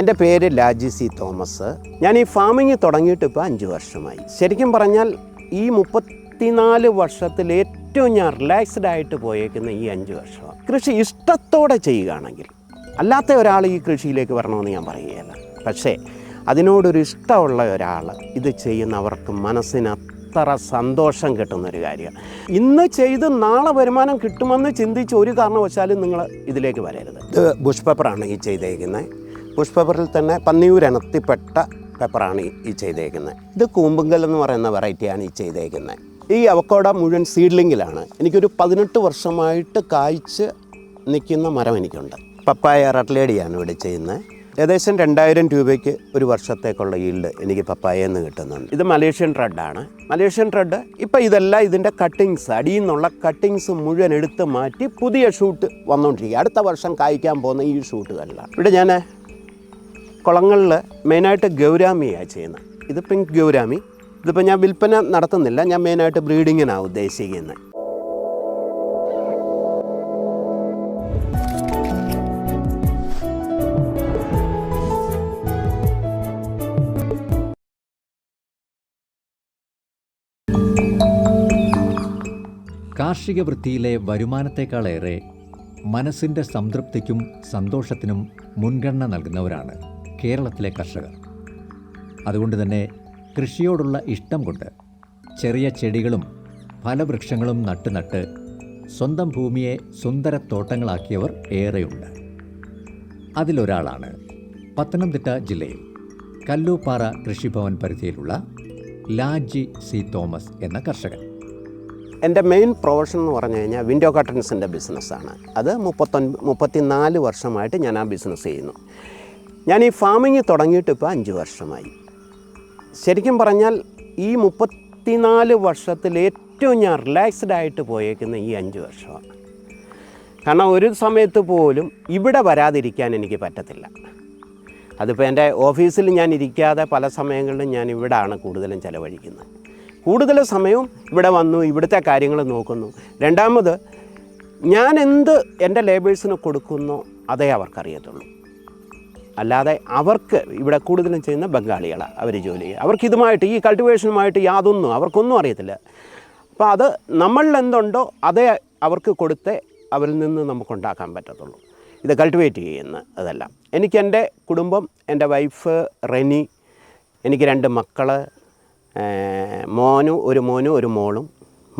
എന്റെ പേര് Laji C Thomas. ഞാൻ ഈ ഫാമിങ് തുടങ്ങിയിട്ട് ഇപ്പോൾ അഞ്ച് വർഷമായി. ശരിക്കും പറഞ്ഞാൽ ഈ മുപ്പത്തിനാല് വർഷത്തിൽ ഏറ്റവും ഞാൻ റിലാക്സ്ഡ് ആയിട്ട് പോയേക്കുന്ന ഈ അഞ്ച് വർഷമാണ്. കൃഷി ഇഷ്ടത്തോടെ ചെയ്യുകയാണെങ്കിൽ അല്ലാത്ത ഒരാൾ ഈ കൃഷിയിലേക്ക് വരണമെന്ന് ഞാൻ പറയുകയല്ല. പക്ഷേ അതിനോടൊരു ഇഷ്ടമുള്ള ഒരാൾ ഇത് ചെയ്യുന്നവർക്ക് മനസ്സിന് അത്ര സന്തോഷം കിട്ടുന്ന ഒരു കാര്യമാണ്. ഇന്ന് ചെയ്ത് നാളെ വരുമാനം കിട്ടുമെന്ന് ചിന്തിച്ച് ഒരു കാരണവശാലും നിങ്ങൾ ഇതിലേക്ക് വരരുത്. ഇത് ബുഷ് പേപ്പറാണ് ഈ ചെയ്തേക്കുന്നത്. ബുഷ് പേപ്പറിൽ തന്നെ പന്നിയൂരണത്തിപ്പെട്ട പേപ്പറാണ് ഈ- ഈ ചെയ്തേക്കുന്നത് ഇത് കൂമ്പുങ്കൽ എന്ന് പറയുന്ന വെറൈറ്റിയാണ് ഈ ചെയ്തേക്കുന്നത് ഈ അവക്കോട മുഴുവൻ സീഡ്ലിങ്ങിലാണ് എനിക്കൊരു പതിനെട്ട് വർഷമായിട്ട് കായ്ച്ച് നിൽക്കുന്ന മരം എനിക്കുണ്ട്. പപ്പായ റട്ട്ലേഡിയാണ് ഇവിടെ ചെയ്യുന്നത് ഏകദേശം രണ്ടായിരം രൂപയ്ക്ക് ഒരു വർഷത്തേക്കുള്ള ഈൽഡ് എനിക്ക് പപ്പായയിൽ നിന്ന് കിട്ടുന്നുണ്ട്. ഇത് മലേഷ്യൻ റെഡാണ് മലേഷ്യൻ റെഡ് ഇപ്പം ഇതെല്ലാം ഇതിന്റെ കട്ടിങ്സ് അടിയിൽ നിന്നുള്ള കട്ടിങ്സ് മുഴുവൻ എടുത്ത് മാറ്റി പുതിയ ഷൂട്ട് വന്നുകൊണ്ടിരിക്കുക അടുത്ത വർഷം കായ്ക്കാൻ പോകുന്ന ഈ ഷൂട്ടുകളിലാണ് ഇവിടെ ഞാൻ കുളങ്ങളിൽ മെയിനായിട്ട് ഗൗരാമിയാണ് ചെയ്യുന്നത് ഇത് പിങ്ക് ഗൗരാമി. ഇതിപ്പോൾ ഞാൻ വിൽപ്പന നടത്തുന്നില്ല. ഞാൻ മെയിനായിട്ട് ബ്രീഡിങ്ങിനാണ് ഉദ്ദേശിക്കുന്നത് കാർഷിക വൃത്തിയിലെ വരുമാനത്തെക്കാളേറെ മനസ്സിന്റെ സംതൃപ്തിക്കും സന്തോഷത്തിനും മുൻഗണന നൽകുന്നവരാണ്. കേരളത്തിലെ കർഷകർ. അതുകൊണ്ട് തന്നെ കൃഷിയോടുള്ള ഇഷ്ടം കൊണ്ട് ചെറിയ ചെടികളും ഫലവൃക്ഷങ്ങളും നട്ട് നട്ട് സ്വന്തം ഭൂമിയെ സുന്ദര തോട്ടങ്ങളാക്കിയവർ ഏറെയുണ്ട്. അതിലൊരാളാണ് പത്തനംതിട്ട ജില്ലയിൽ കല്ലൂപ്പാറ കൃഷിഭവൻ പരിധിയിലുള്ള ലാജി സി തോമസ് എന്ന കർഷകൻ. എന്റെ മെയിൻ പ്രൊഫഷൻ എന്ന് പറഞ്ഞു കഴിഞ്ഞാൽ വിൻഡോ കട്ടൻസിന്റെ ബിസിനസ്സാണ്. അത് മുപ്പത്തൊൻപ മുപ്പത്തിനാല് വർഷമായിട്ട് ഞാൻ ആ ബിസിനസ് ചെയ്യുന്നു. ഞാൻ ഈ ഫാമിങ് തുടങ്ങിയിട്ട് ഇപ്പോൾ അഞ്ച് വർഷമായി. ശരിക്കും പറഞ്ഞാൽ ഈ മുപ്പത്തിനാല് വർഷത്തിൽ ഏറ്റവും ഞാൻ റിലാക്സ്ഡ് ആയിട്ട് പോയേക്കുന്ന ഈ അഞ്ച് വർഷമാണ്. കാരണം ഒരു സമയത്ത് പോലും ഇവിടെ വരാതിരിക്കാൻ എനിക്ക് പറ്റത്തില്ല. അതിപ്പോൾ എന്റെ ഓഫീസിൽ ഞാൻ ഇരിക്കാതെ പല സമയങ്ങളിലും ഞാൻ ഇവിടാണ് കൂടുതലും ചിലവഴിക്കുന്നത്. കൂടുതൽ സമയവും ഇവിടെ വന്നു ഇവിടുത്തെ കാര്യങ്ങൾ നോക്കുന്നു. രണ്ടാമത് ഞാൻ എന്ത് എന്റെ ലേബേഴ്സിന് കൊടുക്കുന്നോ അതേ അവർക്കറിയത്തുള്ളൂ. അല്ലാതെ അവർക്ക് ഇവിടെ കൂടുതലും ചെയ്യുന്ന ബംഗാളികളാണ് അവർ ജോലി ചെയ്യുക. അവർക്ക് ഇതുമായിട്ട് ഈ കൾട്ടിവേഷനുമായിട്ട് യാതൊന്നും അവർക്കൊന്നും അറിയത്തില്ല. അപ്പോൾ അത് നമ്മളിൽ എന്തുണ്ടോ അതേ അവർക്ക് കൊടുത്തേ അവരിൽ നിന്ന് നമുക്കുണ്ടാക്കാൻ പറ്റത്തുള്ളൂ. ഇത് കൾട്ടിവേറ്റ് ചെയ്യുന്ന അതെല്ലാം. എനിക്ക് എന്റെ കുടുംബം എന്റെ വൈഫ് റെനി എനിക്ക് രണ്ട് മക്കൾ മോനു ഒരു മോനും ഒരു മോളും.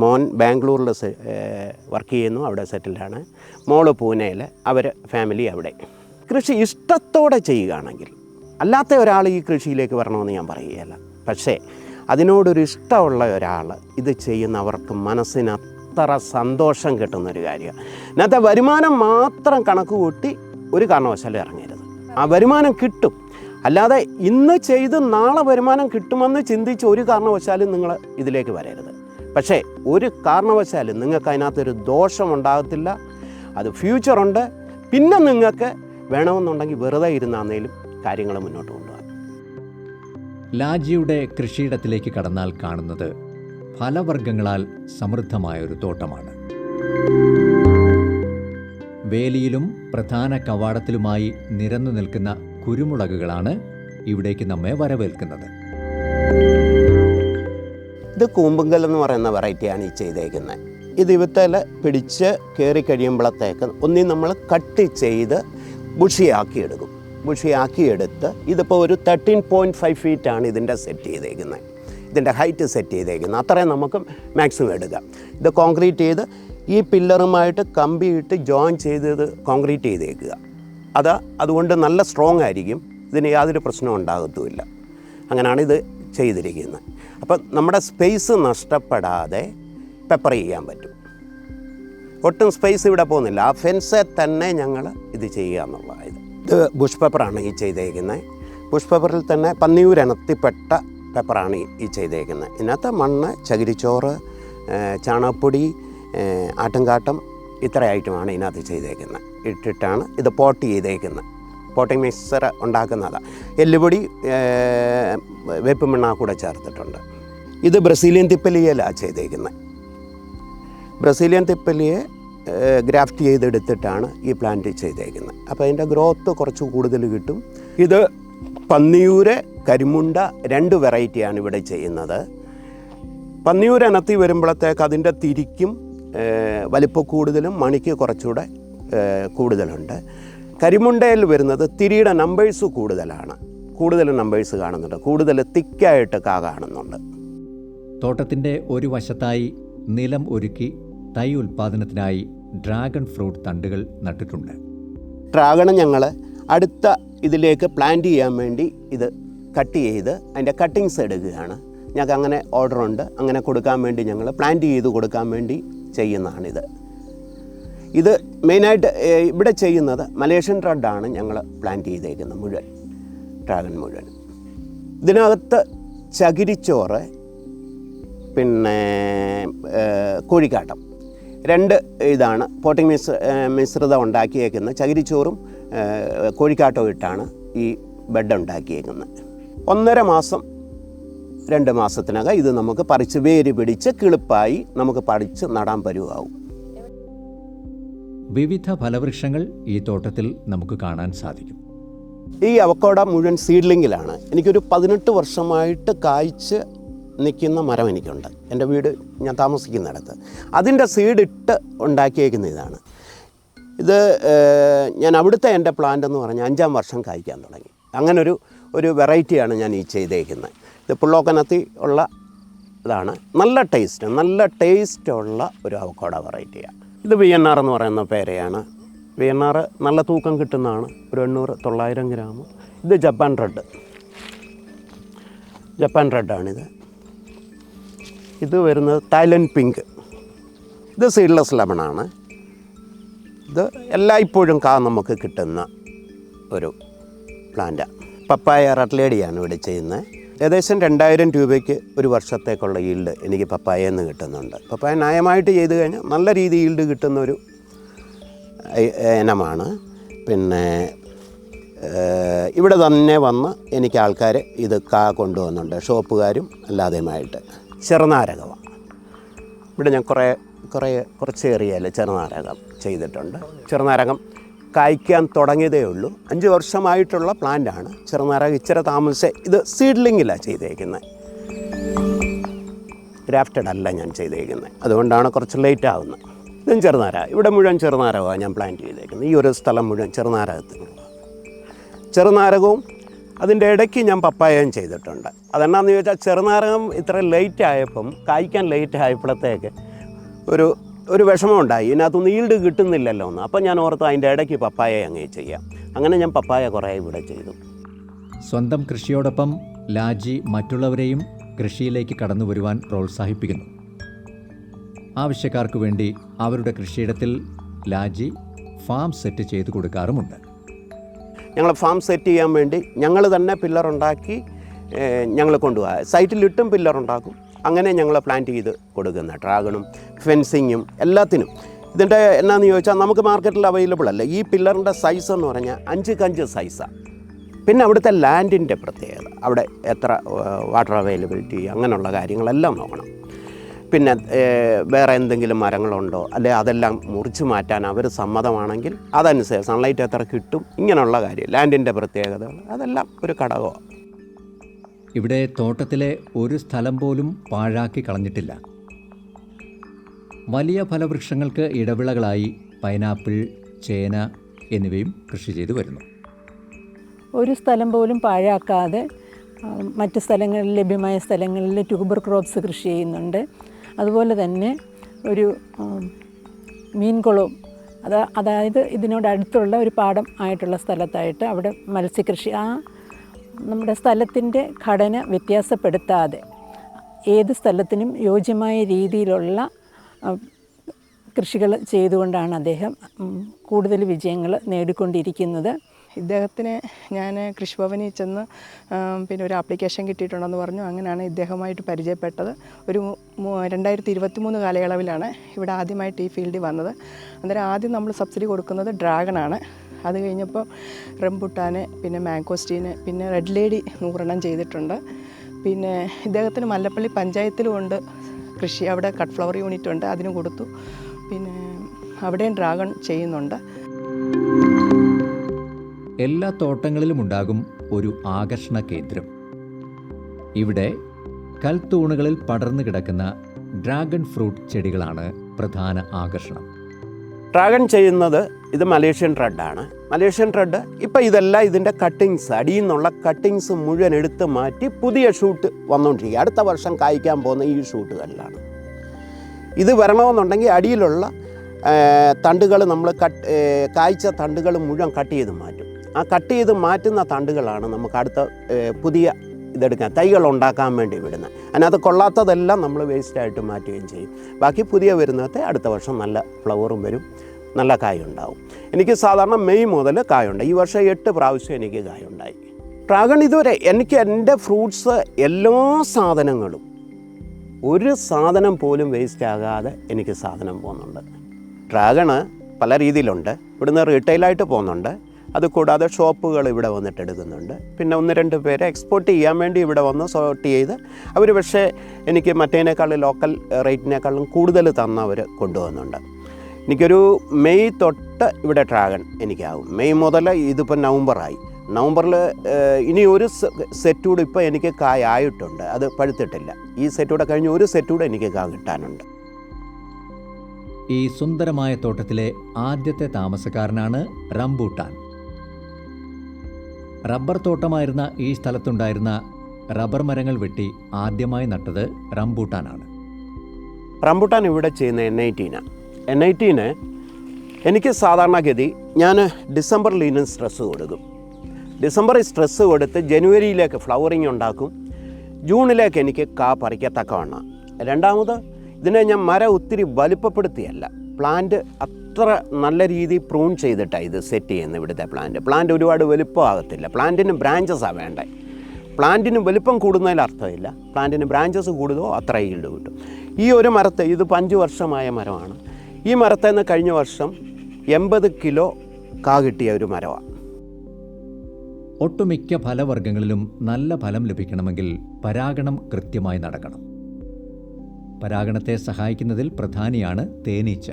മോൻ ബാംഗ്ലൂരിൽ വർക്ക് ചെയ്യുന്നു അവിടെ സെറ്റിൽഡാണ് മോൾ പൂനെയിൽ അവർ ഫാമിലി അവിടെ. കൃഷി ഇഷ്ടത്തോടെ ചെയ്യുകയാണെങ്കിൽ അല്ലാത്ത ഒരാൾ ഈ കൃഷിയിലേക്ക് വരണമെന്ന് ഞാൻ പറയുകയല്ല. പക്ഷേ അതിനോടൊരു ഇഷ്ടമുള്ള ഒരാൾ ഇത് ചെയ്യുന്നവർക്ക് മനസ്സിന് അത്ര സന്തോഷം കിട്ടുന്നൊരു കാര്യമാണ്. ഇന്നത്തെ വരുമാനം മാത്രം കണക്ക് കൂട്ടി ഒരു കാരണവശാലും ഇറങ്ങരുത്. ആ വരുമാനം കിട്ടും. അല്ലാതെ ഇന്ന് ചെയ്ത് നാളെ വരുമാനം കിട്ടുമെന്ന് ചിന്തിച്ച് ഒരു കാരണവശാലും നിങ്ങൾ ഇതിലേക്ക് വരരുത്. പക്ഷേ ഒരു കാരണവശാലും നിങ്ങൾക്ക് അതിനകത്തൊരു ദോഷം ഉണ്ടാകത്തില്ല. അത് ഫ്യൂച്ചറുണ്ട് പിന്നെ നിങ്ങൾക്ക് വേണമെന്നുണ്ടെങ്കിൽ വെറുതെ ഇരുന്നാന്നേലും കാര്യങ്ങൾ മുന്നോട്ട് കൊണ്ടുപോകാം. ലാജിയുടെ കൃഷിയിടത്തിലേക്ക് കടന്നാൽ കാണുന്നത് ഫലവർഗങ്ങളാൽ സമൃദ്ധമായ ഒരു തോട്ടമാണ്. വേലിയിലും പ്രധാന കവാടത്തിലുമായി നിരന്നു നിൽക്കുന്ന കുരുമുളകുകളാണ് ഇവിടേക്ക് നമ്മെ വരവേൽക്കുന്നത്. ഇത് കൂമ്പുങ്കൽ എന്ന് പറയുന്ന വെറൈറ്റിയാണ് ഈ ചെയ്തേക്കുന്നത്. ഇത് ഇവത്തേൽ പിടിച്ച് കയറി കഴിയുമ്പോഴത്തേക്ക് ഒന്നി നമ്മൾ കട്ട് ചെയ്ത് ബുഷിയാക്കി ബുഷിയാക്കിയെടുത്ത് ഇതിപ്പോൾ ഒരു തേർട്ടീൻ പോയിന്റ് ഫൈവ് ഫീറ്റാണ് ഇതിന്റെ സെറ്റ് ചെയ്തേക്കുന്നത് ഇതിന്റെ ഹൈറ്റ് സെറ്റ് ചെയ്തേക്കുന്നത് അത്രയും നമുക്ക് മാക്സിമം എടുക്കാം. ഇത് കോൺക്രീറ്റ് ചെയ്ത് ഈ പില്ലറുമായിട്ട് കമ്പിയിട്ട് ജോയിൻ ചെയ്ത് ഇത് കോൺക്രീറ്റ് ചെയ്തേക്കുക. അത് അതുകൊണ്ട് നല്ല സ്ട്രോങ് ആയിരിക്കും. ഇതിന് യാതൊരു പ്രശ്നവും ഉണ്ടാകത്തുമില്ല. അങ്ങനെയാണ് ഇത് ചെയ്തിരിക്കുന്നത്. അപ്പം നമ്മുടെ സ്പേസ് നഷ്ടപ്പെടാതെ പെപ്പർ ചെയ്യാൻ പറ്റും. ഒട്ടും സ്പേസ് ഇവിടെ പോകുന്നില്ല. ആ ഫെൻസെ തന്നെ ഞങ്ങൾ ഇത് ചെയ്യുക എന്നുള്ളതായത്. ഇത് ബുഷ് പേപ്പറാണ് ഈ ചെയ്തേക്കുന്നത് ബുഷ് പേപ്പറിൽ തന്നെ പന്നിയൂരനത്തിപ്പെട്ട പേപ്പറാണ് ഈ- ചെയ്തേക്കുന്നത് ഇതിനകത്ത് മണ്ണ് ചകിരിച്ചോറ് ചാണകപ്പൊടി ആട്ടുംകാട്ടം ഇത്ര ഐറ്റമാണ് ഇതിനകത്ത് ചെയ്തേക്കുന്നത് ഇട്ടിട്ടാണ് ഇത് പോട്ട് ചെയ്തേക്കുന്നത് പോട്ടിംഗ് മിക്സർ ഉണ്ടാക്കുന്നതാണ് എല്ലുപൊടി ഏഹ് വേപ്പ് മണ്ണ കൂടെ ചേർത്തിട്ടുണ്ട്. ഇത് ബ്രസീലിയൻ തിപ്പലിയലാണ് ചെയ്തേക്കുന്നത് ബ്രസീലിയൻ തിപ്പലിയെ ഗ്രാഫ്റ്റ് ചെയ്തെടുത്തിട്ടാണ് ഈ പ്ലാന്റ് ചെയ്തേക്കുന്നത്. അപ്പോൾ അതിന്റെ ഗ്രോത്ത് കുറച്ച് കൂടുതൽ കിട്ടും. ഇത് പന്നിയൂര് കരിമുണ്ട രണ്ട് വെറൈറ്റിയാണ് ഇവിടെ ചെയ്യുന്നത്. പന്നിയൂരനത്തി വരുമ്പോഴത്തേക്ക് അതിന്റെ തിരിക്കും വലിപ്പം കൂടുതലും മണിക്ക് കുറച്ചുകൂടെ കൂടുതലുണ്ട്. കരിമുണ്ടയിൽ വരുന്നത് തിരിയുടെ നമ്പേഴ്സ് കൂടുതലാണ്. കൂടുതൽ നമ്പേഴ്സ് കാണുന്നുണ്ട്. കൂടുതൽ തിക്കായിട്ട് കാ കാണുന്നുണ്ട്. തോട്ടത്തിന്റെ ഒരു വശത്തായി നിലം ഒരുക്കി തൈ ഉൽപ്പാദനത്തിനായി ഡ്രാഗൺ ഫ്രൂട്ട് തണ്ടുകൾ നട്ടിട്ടുണ്ട്. ഡ്രാഗണ ഞങ്ങൾ അടുത്ത ഇതിലേക്ക് പ്ലാന്റ് ചെയ്യാൻ വേണ്ടി ഇത് കട്ട് ചെയ്ത് അതിന്റെ കട്ടിങ്സ് എടുക്കുകയാണ്. ഞങ്ങൾക്ക് അങ്ങനെ ഓർഡറുണ്ട് അങ്ങനെ കൊടുക്കാൻ വേണ്ടി ഞങ്ങൾ പ്ലാന്റ് ചെയ്ത് കൊടുക്കാൻ വേണ്ടി ചെയ്യുന്നതാണിത്. ഇത് മെയിനായിട്ട് ഇവിടെ ചെയ്യുന്നത് മലേഷ്യൻ റെഡാണ് ഞങ്ങൾ പ്ലാന്റ് ചെയ്തേക്കുന്നത് മുഴുവൻ. ഡ്രാഗൺ മുഴുവൻ. ഇതിനകത്ത് ചകിരിച്ചോറ് പിന്നെ കോഴിക്കാട്ടം. രണ്ട് ഇതാണ് പോട്ടിംഗ് മിശ്ര മിശ്രിതം ഉണ്ടാക്കിയേക്കുന്ന ചകിരിച്ചോറും കോഴിക്കാട്ടവും ഇട്ടാണ് ഈ ബെഡ് ഉണ്ടാക്കിയേക്കുന്നത്. ഒന്നര മാസം രണ്ട് മാസത്തിനകം ഇത് നമുക്ക് പറിച്ച് വേര് പിടിച്ച് കിളിപ്പായി നമുക്ക് പറിച്ച് നടാൻ പരുവാകും വിവിധ ഫലവൃക്ഷങ്ങൾ ഈ തോട്ടത്തിൽ നമുക്ക് കാണാൻ സാധിക്കും. ഈ അവക്കോട മുഴുവൻ സീഡ്ലിങ്ങിലാണ് എനിക്കൊരു പതിനെട്ട് വർഷമായിട്ട് കായ്ച്ച് നിൽക്കുന്ന മരം എനിക്കുണ്ട്. എന്റെ വീട് ഞാൻ താമസിക്കുന്നിടത്ത്. അതിന്റെ സീഡിട്ട് ഉണ്ടാക്കിയേക്കുന്ന ഇതാണ്. ഇത് ഞാൻ അവിടുത്തെ എന്റെ പ്ലാന്റ് എന്ന് പറഞ്ഞാൽ അഞ്ചാം വർഷം കായ്ക്കാൻ തുടങ്ങി. അങ്ങനൊരു ഒരു വെറൈറ്റിയാണ് ഞാൻ ഈ ചെയ്തേക്കുന്നത്. ഇത് പുള്ളോക്കനത്തി ഉള്ള ഇതാണ്. നല്ല ടേസ്റ്റ് നല്ല ടേസ്റ്റ് ഉള്ള ഒരു അവക്കോട വെറൈറ്റിയാണ് ഇത് വി എൻ ആർ എന്ന് പറയുന്ന പേരയാണ്. വി എൻ ആർ നല്ല തൂക്കം കിട്ടുന്നതാണ്. ഒരു എണ്ണൂറ് തൊള്ളായിരം ഗ്രാം. ഇത് ജപ്പാൻ റെഡ് ജപ്പാൻ റെഡ് റെഡാണിത് ഇത് വരുന്നത് തായ്ലൻഡ് പിങ്ക്. ഇത് സീഡ്ലെസ് ലെമണാണ് ഇത് എല്ലായ്പ്പോഴും കാ നമുക്ക് കിട്ടുന്ന ഒരു പ്ലാന്റാണ് പപ്പായ റട്ട്ലേഡിയാണ് ഇവിടെ ചെയ്യുന്നത് ഏകദേശം രണ്ടായിരം രൂപയ്ക്ക് ഒരു വർഷത്തേക്കുള്ള ഈൽഡ് എനിക്ക് പപ്പായയിൽ നിന്ന് കിട്ടുന്നുണ്ട്. പപ്പായ ന്യായമായിട്ട് ചെയ്ത് കഴിഞ്ഞാൽ നല്ല രീതിയിൽ ഈൽഡ് കിട്ടുന്ന ഒരു ഇനമാണ്. പിന്നെ ഇവിടെ തന്നെ വന്ന് എനിക്ക് ആൾക്കാർ ഇത് കാ കൊണ്ടുവന്നുണ്ട്. ഷോപ്പുകാരും അല്ലാതെയുമായിട്ട് ചെറുനാരകമാണ് ഇവിടെ ഞാൻ കുറേ കുറേ കുറച്ച് ഏറിയയിൽ ചെറുനാരകം ചെയ്തിട്ടുണ്ട്. ചെറുനാരകം കായ്ക്കാൻ തുടങ്ങിയതേ ഉള്ളൂ. അഞ്ച് വർഷമായിട്ടുള്ള പ്ലാന്റാണ് ചെറുനാരകം ഇച്ചിരി താമസിച്ച്. ഇത് സീഡ്ലിങ്ങിലാണ് ചെയ്തേക്കുന്നത് ഗ്രാഫ്റ്റഡ് അല്ല ഞാൻ ചെയ്തേക്കുന്നത് അതുകൊണ്ടാണ് കുറച്ച് ലേറ്റ് ആവുന്നത് ഇതും ചെറുനാര ഇവിടെ മുഴുവൻ ചെറുനാരകമാണ് ഞാൻ പ്ലാൻ ചെയ്തേക്കുന്നത് ഈ ഒരു സ്ഥലം മുഴുവൻ ചെറുനാരകത്തിനുള്ള ചെറുനാരകവും അതിന്റെ ഇടയ്ക്ക് ഞാൻ പപ്പായം ചെയ്തിട്ടുണ്ട്. അതെന്നാന്ന് ചോദിച്ചാൽ ചെറുനാരകം ഇത്ര ലേറ്റ് ആയപ്പം കായ്ക്കാൻ ലേറ്റ് ആയപ്പോഴത്തേക്ക് ഒരു ഒരു വിഷമം ഉണ്ടായി ഇതിനകത്തൊന്നും ഈൽഡ് കിട്ടുന്നില്ലല്ലോ ഒന്ന് അപ്പം ഞാൻ ഓർത്ത് അതിന്റെ ഇടയ്ക്ക് പപ്പായ അങ്ങേ ചെയ്യാം. അങ്ങനെ ഞാൻ പപ്പായ കുറേ ഇവിടെ ചെയ്തു. സ്വന്തം കൃഷിയോടൊപ്പം ലാജി മറ്റുള്ളവരെയും കൃഷിയിലേക്ക് കടന്നു വരുവാൻ പ്രോത്സാഹിപ്പിക്കുന്നു. ആവശ്യക്കാർക്ക് വേണ്ടി അവരുടെ കൃഷിയിടത്തിൽ ലാജി ഫാം സെറ്റ് ചെയ്തു കൊടുക്കാറുമുണ്ട്. ഞങ്ങൾ ഫാം സെറ്റ് ചെയ്യാൻ വേണ്ടി ഞങ്ങൾ തന്നെ പില്ലർ ഉണ്ടാക്കി ഞങ്ങൾ കൊണ്ടുപോകാം. സൈറ്റിലിട്ടും പില്ലർ ഉണ്ടാക്കും. അങ്ങനെ ഞങ്ങൾ പ്ലാന്റ് ചെയ്ത് കൊടുക്കുന്ന ഡ്രാഗണും ഫെൻസിങ്ങും എല്ലാത്തിനും. ഇതിന്റെ എന്നാന്ന് ചോദിച്ചാൽ നമുക്ക് മാർക്കറ്റിൽ അവൈലബിൾ അല്ല. ഈ പില്ലറിന്റെ സൈസ് എന്ന് പറഞ്ഞാൽ അഞ്ച് കഞ്ച് സൈസാണ് പിന്നെ അവിടുത്തെ ലാൻഡിന്റെ പ്രത്യേകത. അവിടെ എത്ര വാട്ടർ അവൈലബിലിറ്റി അങ്ങനെയുള്ള കാര്യങ്ങളെല്ലാം നോക്കണം. പിന്നെ വേറെ എന്തെങ്കിലും മരങ്ങളുണ്ടോ? അല്ലെ അതെല്ലാം മുറിച്ച് മാറ്റാൻ അവർ സമ്മതമാണെങ്കിൽ അതനുസരിച്ച് സൺലൈറ്റ് എത്ര കിട്ടും ഇങ്ങനെയുള്ള കാര്യം ലാൻഡിന്റെ പ്രത്യേകതകൾ അതെല്ലാം ഒരു ഘടകമാണ് ഇവിടെ തോട്ടത്തിലെ ഒരു സ്ഥലം പോലും പാഴാക്കി കളഞ്ഞിട്ടില്ല. വലിയ ഫലവൃക്ഷങ്ങൾക്ക് ഇടവിളകളായി പൈനാപ്പിൾ ചേന എന്നിവയും കൃഷി ചെയ്തു വരുന്നു. ഒരു സ്ഥലം പോലും പാഴാക്കാതെ മറ്റ് സ്ഥലങ്ങളിൽ ലഭ്യമായ സ്ഥലങ്ങളിൽ ട്യൂബർ ക്രോപ്സ് കൃഷി ചെയ്യുന്നുണ്ട്. അതുപോലെ തന്നെ ഒരു മീൻകുളവും അത് അതായത് ഇതിനോട് അടുത്തുള്ള ഒരു പാടം ആയിട്ടുള്ള സ്ഥലത്തായിട്ട് അവിടെ മത്സ്യകൃഷി ആ നമ്മുടെ സ്ഥലത്തിന്റെ ഘടന വ്യത്യാസപ്പെടുത്താതെ ഏത് സ്ഥലത്തിനും യോജ്യമായ രീതിയിലുള്ള കൃഷികൾ ചെയ്തുകൊണ്ടാണ് അദ്ദേഹം കൂടുതൽ വിജയങ്ങൾ നേടിക്കൊണ്ടിരിക്കുന്നത്. ഇദ്ദേഹത്തിന് ഞാൻ കൃഷിഭവനിൽ ചെന്ന് പിന്നെ ഒരു ആപ്ലിക്കേഷൻ കിട്ടിയിട്ടുണ്ടെന്ന് പറഞ്ഞു. അങ്ങനെയാണ് ഇദ്ദേഹമായിട്ട് പരിചയപ്പെട്ടത്. ഒരു രണ്ടായിരത്തി ഇരുപത്തി മൂന്ന് കാലയളവിലാണ് ഇവിടെ ആദ്യമായിട്ട് ഈ ഫീൽഡിൽ വന്നത്. അന്നേരം ആദ്യം നമ്മൾ സബ്സിഡി കൊടുക്കുന്നത് ഡ്രാഗണാണ് അത് കഴിഞ്ഞപ്പോൾ റംബുട്ടാന് പിന്നെ മാങ്കോസ്റ്റീന് പിന്നെ റെഡ് ലേഡി നൂറെണ്ണം ചെയ്തിട്ടുണ്ട്. പിന്നെ ഇദ്ദേഹത്തിന് മല്ലപ്പള്ളി പഞ്ചായത്തിലും ഉണ്ട്. കൃഷി അവിടെ കട്ട് ഫ്ലവർ യൂണിറ്റ് ഉണ്ട്. അതിനും കൊടുത്തു. പിന്നെ അവിടെയും ഡ്രാഗൺ ചെയ്യുന്നുണ്ട്. എല്ലാ തോട്ടങ്ങളിലും ഉണ്ടാകും ഒരു ആകർഷണ കേന്ദ്രം. ഇവിടെ കൽത്തൂണുകളിൽ പടർന്നു കിടക്കുന്ന ഡ്രാഗൺ ഫ്രൂട്ട് ചെടികളാണ് പ്രധാന ആകർഷണം. ഡ്രാഗൺ ചെയ്യുന്നത് ഇത് മലേഷ്യൻ റെഡാണ്. മലേഷ്യൻ റെഡ് ഇപ്പം ഇതെല്ലാം ഇതിന്റെ കട്ടിങ്സ്. അടിയിൽ നിന്നുള്ള കട്ടിങ്സ് മുഴുവൻ എടുത്ത് മാറ്റി പുതിയ ഷൂട്ട് വന്നുകൊണ്ടിരിക്കുക അടുത്ത വർഷം കായ്ക്കാൻ പോകുന്ന ഈ ഷൂട്ടുകളിലാണ്. ഇത് വരണമെന്നുണ്ടെങ്കിൽ അടിയിലുള്ള തണ്ടുകൾ നമ്മൾ കട്ട് കായ്ച്ച തണ്ടുകൾ മുഴുവൻ കട്ട് ചെയ്ത് മാറ്റും. ആ കട്ട് ചെയ്ത് മാറ്റുന്ന തണ്ടുകളാണ് നമുക്ക് അടുത്ത പുതിയ ഇതെടുക്കാൻ തൈകൾ ഉണ്ടാക്കാൻ വേണ്ടി വിടുന്നത്. അതിനകത്ത് കൊള്ളാത്തതെല്ലാം നമ്മൾ വേസ്റ്റായിട്ട് മാറ്റുകയും ചെയ്യും. ബാക്കി പുതിയ വരുന്നത്തെ അടുത്ത വർഷം നല്ല ഫ്ലവറും വരും നല്ല കായുണ്ടാവും. എനിക്ക് സാധാരണ മെയ് മുതൽ കായുണ്ട്. ഈ വർഷം എട്ട് പ്രാവശ്യം എനിക്ക് കായുണ്ടായി. ഡ്രാഗൺ ഇതുവരെ എനിക്ക് എന്റെ ഫ്രൂട്ട്സ് എല്ലാ സാധനങ്ങളും ഒരു സാധനം പോലും വേസ്റ്റ് ആകാതെ എനിക്ക് സാധനം പോകുന്നുണ്ട്. ഡ്രാഗണ് പല രീതിയിലുണ്ട്. ഇവിടുന്ന് റീറ്റെയിലായിട്ട് പോകുന്നുണ്ട്. അത് കൂടാതെ ഷോപ്പുകൾ ഇവിടെ വന്നിട്ട് എടുക്കുന്നുണ്ട്. പിന്നെ ഒന്ന് രണ്ട് പേരെ എക്സ്പോർട്ട് ചെയ്യാൻ വേണ്ടി ഇവിടെ വന്ന് സോർട്ട് ചെയ്ത് അവർ പക്ഷേ എനിക്ക് മറ്റേനേക്കാൾ ലോക്കൽ റേറ്റിനേക്കാളും കൂടുതൽ തന്നവർ കൊണ്ടുവന്നുണ്ട്. എനിക്കൊരു മെയ് തൊട്ട് ഇവിടെ ഡ്രാഗൺ എനിക്കാവും. മെയ് മുതൽ ഇതിപ്പോൾ നവംബറായി നവംബറിൽ ഇനി ഒരു സെറ്റ് കൂടെ ഇപ്പോൾ എനിക്ക് കായായിട്ടുണ്ട് അത് പഴുത്തിട്ടില്ല. ഈ സെറ്റ് കൂടെ കഴിഞ്ഞ് ഒരു സെറ്റ് കൂടെ എനിക്ക് കാ കിട്ടാനുണ്ട്. ഈ സുന്ദരമായ തോട്ടത്തിലെ ആദ്യത്തെ താമസക്കാരനാണ് റംബൂട്ടാൻ. റബ്ബർ തോട്ടമായിരുന്ന ഈ സ്ഥലത്തുണ്ടായിരുന്ന റബ്ബർ മരങ്ങൾ വെട്ടി ആദ്യമായി നട്ടത് റംബൂട്ടാനാണ്. റംബൂട്ടാൻ ഇവിടെ ചെയ്യുന്ന എൻ ഐ ടീന. എൻ ഐ ടീന് എനിക്ക് സാധാരണഗതി ഞാൻ ഡിസംബറിൽ ഇതിന് സ്ട്രെസ് കൊടുക്കും. ഡിസംബറിൽ സ്ട്രെസ് കൊടുത്ത് ജനുവരിയിലേക്ക് ഫ്ലവറിങ് ഉണ്ടാക്കും. ജൂണിലേക്ക് എനിക്ക് കാ പറിക്കത്തക്കവണ്ണം. രണ്ടാമത് ഇതിനെ ഞാൻ മരം ഒത്തിരി വലുപ്പപ്പെടുത്തിയല്ല. പ്ലാന്റ് അത്ര നല്ല രീതിയിൽ പ്രൂൺ ചെയ്തിട്ടാണ് ഇത് സെറ്റ് ചെയ്യുന്നത് ഇവിടുത്തെ പ്ലാന്റ് പ്ലാന്റ് ഒരുപാട് വലുപ്പമാകത്തില്ല. പ്ലാന്റിന് ബ്രാഞ്ചസാണ് വേണ്ടത് പ്ലാന്റിന് വലുപ്പം കൂടുന്നതിൽ അർത്ഥമില്ല. പ്ലാന്റിന് ബ്രാഞ്ചസ് കൂടുതോ അത്ര ഈൽഡ് കിട്ടും. ഈ ഒരു മരത്തെ ഇത് അഞ്ച് വർഷമായ മരമാണ്. ഈ മരത്തിൽ നിന്ന് കഴിഞ്ഞ വർഷം എൺപത് കിലോ കാ കിട്ടിയ ഒരു മരമാണ് ഒട്ടുമിക്ക ഫലവർഗങ്ങളിലും നല്ല ഫലം ലഭിക്കണമെങ്കിൽ പരാഗണം കൃത്യമായി നടക്കണം. പരാഗണത്തെ സഹായിക്കുന്നതിൽ പ്രധാനിയാണ് തേനീച്ച.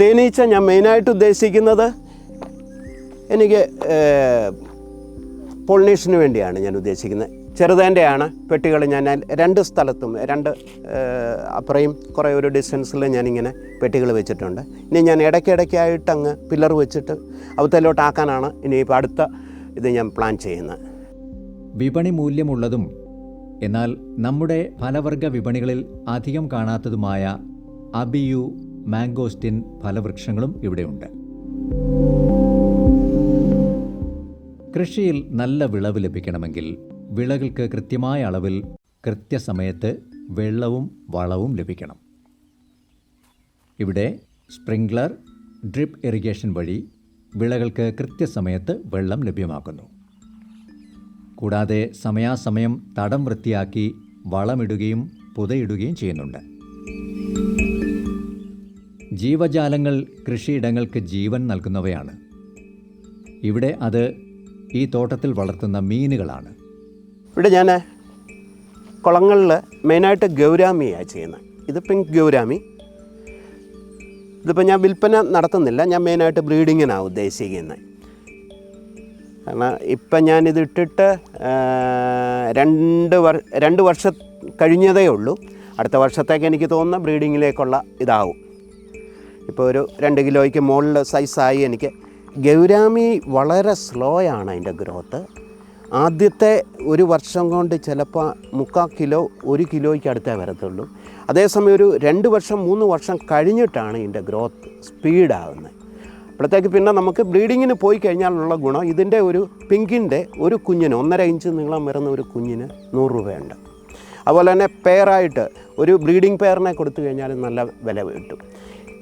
തേനീച്ച ഞാൻ മെയിനായിട്ട് ഉദ്ദേശിക്കുന്നത് എനിക്ക് പൊളിനേഷന് വേണ്ടിയാണ് ഞാൻ ഉദ്ദേശിക്കുന്നത്. ചെറുതേന്റെയാണ് പെട്ടികൾ ഞാൻ രണ്ട് സ്ഥലത്തും രണ്ട് അപ്പുറയും കുറേ ഒരു ഡിസ്റ്റൻസിൽ ഞാനിങ്ങനെ പെട്ടികൾ വെച്ചിട്ടുണ്ട്. ഇനി ഞാൻ ഇടയ്ക്കിടയ്ക്കായിട്ട് അങ്ങ് പില്ലർ വെച്ചിട്ട് അവത്തലോട്ടാക്കാനാണ് ഇനിയിപ്പോൾ അടുത്ത ഇത് ഞാൻ പ്ലാൻ ചെയ്യുന്നത്. വിപണി മൂല്യമുള്ളതും എന്നാൽ നമ്മുടെ ഫലവർഗ വിപണികളിൽ അധികം കാണാത്തതുമായ അബിയു മാംഗോസ്റ്റിൻ ഫലവൃക്ഷങ്ങളും ഇവിടെയുണ്ട്. കൃഷിയിൽ നല്ല വിളവ് ലഭിക്കണമെങ്കിൽ വിളകൾക്ക് കൃത്യമായ അളവിൽ കൃത്യസമയത്ത് വെള്ളവും വളവും ലഭിക്കണം. ഇവിടെ സ്പ്രിംഗ്ലർ ഡ്രിപ്പ് ഇറിഗേഷൻ വഴി വിളകൾക്ക് കൃത്യസമയത്ത് വെള്ളം ലഭ്യമാക്കുന്നു. കൂടാതെ സമയാസമയം തടം വൃത്തിയാക്കി വളമിടുകയും പുതയിടുകയും ചെയ്യുന്നുണ്ട്. ജീവജാലങ്ങൾ കൃഷിയിടങ്ങൾക്ക് ജീവൻ നൽകുന്നവയാണ്. ഇവിടെ അത് ഈ തോട്ടത്തിൽ വളർത്തുന്ന മീനുകളാണ്. ഇവിടെ ഞാൻ കുളങ്ങളിൽ മെയിനായിട്ട് ഗൗരാമിയാണ് ചെയ്യുന്നത് ഇത് പിങ്ക് ഗൗരാമി. ഇതിപ്പോൾ ഞാൻ വിൽപ്പന നടത്തുന്നില്ല. ഞാൻ മെയിനായിട്ട് ബ്രീഡിങ്ങിനാണ് ഉദ്ദേശിക്കുന്നത് കാരണം ഇപ്പം ഞാനിത് ഇട്ടിട്ട് രണ്ട് വർ രണ്ട് വർഷം കഴിഞ്ഞതേ ഉള്ളൂ. അടുത്ത വർഷത്തേക്ക് എനിക്ക് തോന്നുന്ന ബ്രീഡിങ്ങിലേക്കുള്ള ഇതാവും. ഇപ്പോൾ ഒരു രണ്ട് കിലോയ്ക്ക് മുകളിൽ സൈസായി എനിക്ക്. ഗൗരാമി വളരെ സ്ലോ ആണ് അതിന്റെ ഗ്രോത്ത് ആദ്യത്തെ ഒരു വർഷം കൊണ്ട് ചിലപ്പോൾ മുക്കാൽ കിലോ ഒരു കിലോയ്ക്ക് അടുത്തേ വരത്തുള്ളൂ. അതേസമയം ഒരു രണ്ട് വർഷം മൂന്ന് വർഷം കഴിഞ്ഞിട്ടാണ് ഇതിന്റെ ഗ്രോത്ത് സ്പീഡാകുന്നത് അപ്പോഴത്തേക്ക് പിന്നെ നമുക്ക് ബ്രീഡിങ്ങിന് പോയി കഴിഞ്ഞാലുള്ള ഗുണം ഇതിന്റെ ഒരു പിങ്കിന്റെ ഒരു കുഞ്ഞിന് ഒന്നര ഇഞ്ച് നീളം വരുന്ന ഒരു കുഞ്ഞിന് നൂറ് രൂപയുണ്ട്. അതുപോലെ തന്നെ പെയറായിട്ട് ഒരു ബ്രീഡിംഗ് പെയറിനെ കൊടുത്തു കഴിഞ്ഞാൽ നല്ല വില കിട്ടും.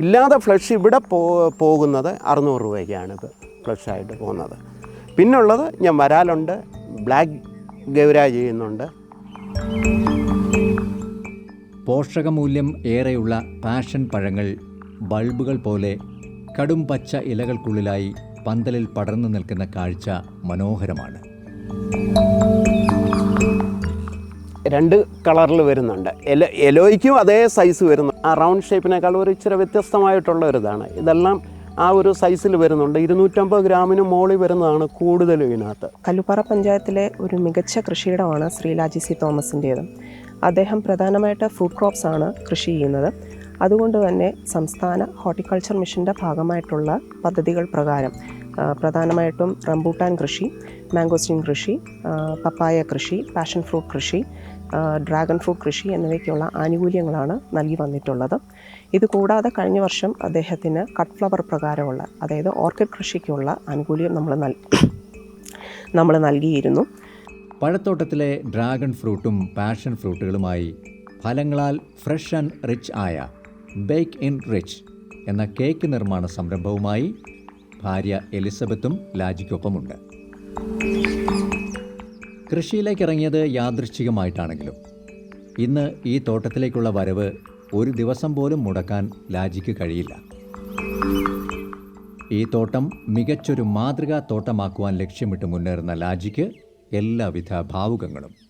ഇല്ലാതെ ഫ്ലഷ് ഇവിടെ പോ പോകുന്നത് അറുന്നൂറ് രൂപയ്ക്കാണ് ഇപ്പോൾ ഫ്ലഷായിട്ട് പോകുന്നത്. പിന്നുള്ളത് ഞാൻ വരാലുണ്ട്. ബ്ലാക്ക് ഗൗര ചെയ്യുന്നുണ്ട്. പോഷകമൂല്യം ഏറെയുള്ള പാഷൻ പഴങ്ങൾ ബൾബുകൾ പോലെ കടും പച്ച ഇലകൾക്കുള്ളിലായി പന്തലിൽ പടർന്നു നിൽക്കുന്ന കാഴ്ച മനോഹരമാണ്. രണ്ട് കളറിൽ വരുന്നുണ്ട്. എല എലോയ്ക്കും അതേ സൈസ് വരുന്നു. ആ റൗണ്ട് ഷേപ്പിനേക്കാൾ ഒരു ഇച്ചിരി വ്യത്യസ്തമായിട്ടുള്ള ഒരു ഇതാണ് ഇതെല്ലാം ആ ഒരു സൈസിൽ വരുന്നുണ്ട്. ഇരുന്നൂറ്റമ്പത് ഗ്രാമിന് മോളി വരുന്നതാണ് കൂടുതലും ഇതിനകത്ത്. കല്ലുപ്പാറ പഞ്ചായത്തിലെ ഒരു മികച്ച കൃഷിയിടമാണ് ശ്രീലാജി സി തോമസിന്റേത്. അദ്ദേഹം പ്രധാനമായിട്ട് ഫുഡ് ക്രോപ്സ് ആണ് കൃഷി ചെയ്യുന്നത്. അതുകൊണ്ട് തന്നെ സംസ്ഥാന ഹോർട്ടിക്കൾച്ചർ മിഷന്റെ ഭാഗമായിട്ടുള്ള പദ്ധതികൾ പ്രകാരം പ്രധാനമായിട്ടും റംബൂട്ടാൻ കൃഷി മാംഗോസ്റ്റിൻ കൃഷി പപ്പായ കൃഷി പാഷൻ ഫ്രൂട്ട് കൃഷി ഡ്രാഗൺ ഫ്രൂട്ട് കൃഷി എന്നിവയ്ക്കുള്ള ആനുകൂല്യങ്ങളാണ് നൽകി വന്നിട്ടുള്ളത്. ഇത് കൂടാതെ കഴിഞ്ഞ വർഷം അദ്ദേഹത്തിന് കട്ട് ഫ്ലവർ പ്രകാരമുള്ള അതായത് ഓർക്കിഡ് കൃഷിക്കുള്ള ആനുകൂല്യം നമ്മൾ നൽ നമ്മൾ നൽകിയിരുന്നു. പഴത്തോട്ടത്തിലെ ഡ്രാഗൺ ഫ്രൂട്ടും പാഷൻ ഫ്രൂട്ടുകളുമായി ഫലങ്ങളാൽ ഫ്രഷ് ആൻഡ് റിച്ച് ആയ ബേക്ക് ഇൻ റിച്ച് എന്ന കേക്ക് നിർമ്മാണ സംരംഭവുമായി ഭാര്യ എലിസബത്തും ലാജിക്കൊപ്പമുണ്ട്. കൃഷിയിലേക്ക് ഇറങ്ങിയത് യാദൃശ്ചികമായിട്ടാണെങ്കിലും ഇന്ന് ഈ തോട്ടത്തിലേക്കുള്ള വരവ് ഒരു ദിവസം പോലും മുടക്കാൻ ലാജിക്ക് കഴിയില്ല. ഈ തോട്ടം മികച്ചൊരു മാതൃകാ തോട്ടമാക്കുവാൻ ലക്ഷ്യമിട്ട് മുന്നേറുന്ന ലാജിക്ക് എല്ലാവിധ ഭാവുകങ്ങളും